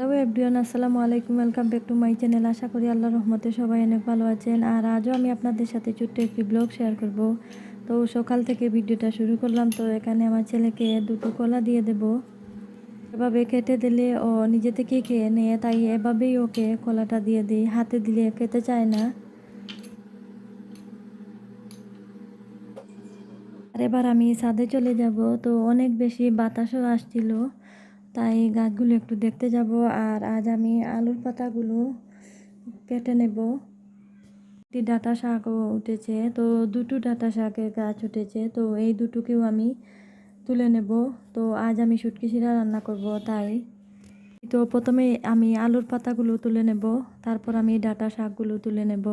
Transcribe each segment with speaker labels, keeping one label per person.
Speaker 1: Hello everyone, আসসালামু আলাইকুম। Welcome back to my channel আশা করি আল্লাহর রহমতে সবাই অনেক ভালো আছেন। আর আজও আমি আপনাদের সাথে ছোট্ট একটি ব্লগ শেয়ার করব। তো সকাল থেকে ভিডিওটা শুরু করলাম। তো এখানে আমার ছেলেকে দুটো কলা দিয়ে দেব। এভাবে কেটে দিলে ও নিজে থেকে খেয়ে নেয়। তাই এভাবেই ওকে কলাটা দিয়ে দিই। হাতে দিলে খেতে চায় না। আর এবার আমি ছাদে চলে যাব। তো অনেক বেশি বাতাসও আসছিল। তাই গাছগুলো একটু দেখতে যাব আর আজ আমি আলুর পাতাগুলো কেটে নেব। একটি ডাটা শাকও উঠেছে, তো দুটো ডাটা শাকের গাছ উঠেছে, তো এই দুটোকেও আমি তুলে নেব। তো আজ আমি শুটকি শিরা রান্না করব, তাই। তো প্রথমে আমি আলুর পাতাগুলো তুলে নেব, তারপর আমি ডাটা শাকগুলো তুলে নেব।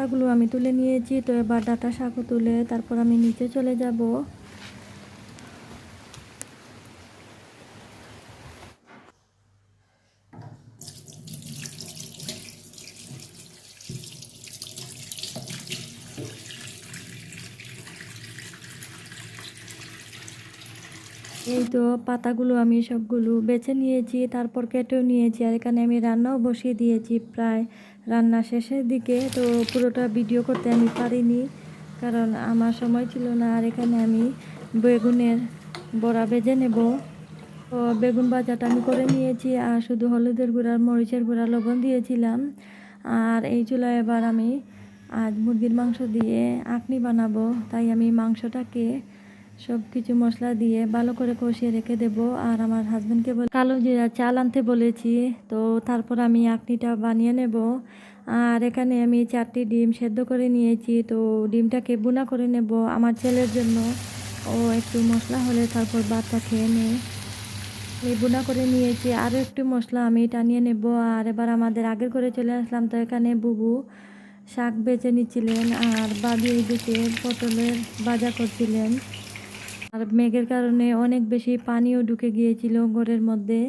Speaker 1: পাতাগুলো আমি তুলে নিয়েছি তো এবার ডাটা শাকও তুলে তারপর আমি নিচে চলে যাব। এই তো পাতাগুলো আমি সবগুলো বেছে নিয়েছি, তারপর কেটেও নিয়েছি আর এখানে আমি রান্নাও বসিয়ে দিয়েছি প্রায় রান্না শেষের দিকে। তো পুরোটা ভিডিও করতে আমি পারিনি কারণ আমার সময় ছিল না আর এখানে আমি বেগুনের বড়া বেজে নেব। তো বেগুন ভাজাটা আমি করে নিয়েছি আর শুধু হলুদের গুঁড়া মরিচের গুঁড়া লবণ দিয়েছিলাম। আর এই চুলায় এবার আমি আজ মুরগির মাংস দিয়ে আঁকনি বানাবো, তাই আমি মাংসটাকে সব কিছু মশলা দিয়ে ভালো করে কষিয়ে রেখে দেব। আর আমার হাজব্যান্ডকে বলে কালো জিরা চাল আনতে বলেছি, তো তারপর আমি আঁকনিটা বানিয়ে নেব। আর এখানে আমি চারটি ডিম সেদ্ধ করে নিয়েছি, তো ডিমটাকে বুনা করে নেব আমার ছেলের জন্য। ও একটু মশলা হলে তারপর ভাতটা খেয়ে আমি বুনা করে নিয়েছি, আরও একটু মশলা আমি টানিয়ে নেব। আর এবার আমাদের আগের করে চলে আসলাম, তো এখানে বুবু শাক বেছে নিচ্ছিলেন। আর বাবি দিকে পটলের বাজা করছিলেন। আর মেঘের কারণে অনেক বেশি পানিও ঢুকে গিয়েছিল ঘরের মধ্যে।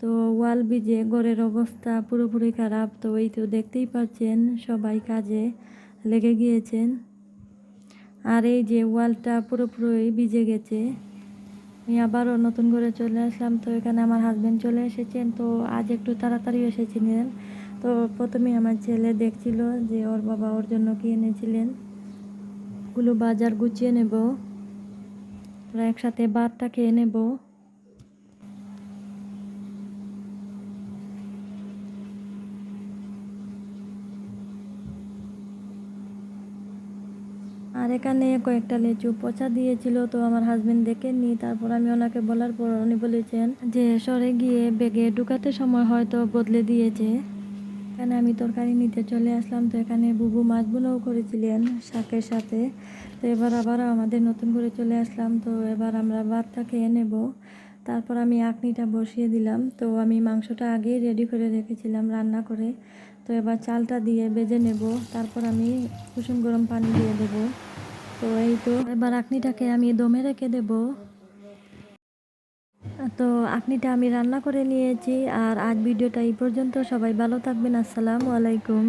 Speaker 1: তো ওয়াল বিজে ঘরের অবস্থা পুরোপুরি খারাপ। তো এই তো দেখতেই পাচ্ছেন সবাই কাজে লেগে গিয়েছেন। আর এই যে ওয়ালটা পুরোপুরি ভিজে গেছে। আমি আবারও নতুন করে চলে আসলাম। তো এখানে আমার হাজব্যান্ড চলে এসেছেন। তো আজ একটু তাড়াতাড়ি এসেছিলেন। তো প্রথমে আমার ছেলে দেখছিল যে ওর বাবা ওর জন্য কি এনেছিলেন। গুলো বাজার গুছিয়ে নেব। আমরা একসাথে ভাতটা খেয়ে নেব। আর এখানে কয়েকটা লিচু পচা দিয়েছিল, তো আমার হাজবেন্ড দেখেননি তারপর আমি ওনাকে বলার পর উনি বলেছেন যে, সরে গিয়ে বেগে ঢুকাতে সময় হয়তো বদলে দিয়েছে। এখানে আমি তরকারি নিতে চলে আসলাম। তো এখানে বুবু মাছ বুনাও করেছিলেন শাকের সাথে। তো এবার আবার আমাদের নতুন করে চলে আসলাম। তো এবার আমরা ভাতটা খেয়ে নেব। তারপর আমি আঁকনিটা বসিয়ে দিলাম। তো আমি মাংসটা আগেই রেডি করে রেখেছিলাম রান্না করে। তো এবার চালটা দিয়ে বেজে নেব। তারপর আমি কুসুম গরম পানি দিয়ে দেব। তো এই তো, এবার আঁকনিটাকে আমি দমে রেখে দেব। তো আপনিটা আমি রান্না করে নিয়েছি আর আজ ভিডিওটা এই পর্যন্ত। সবাই ভালো থাকবেন। আসসালামু আলাইকুম।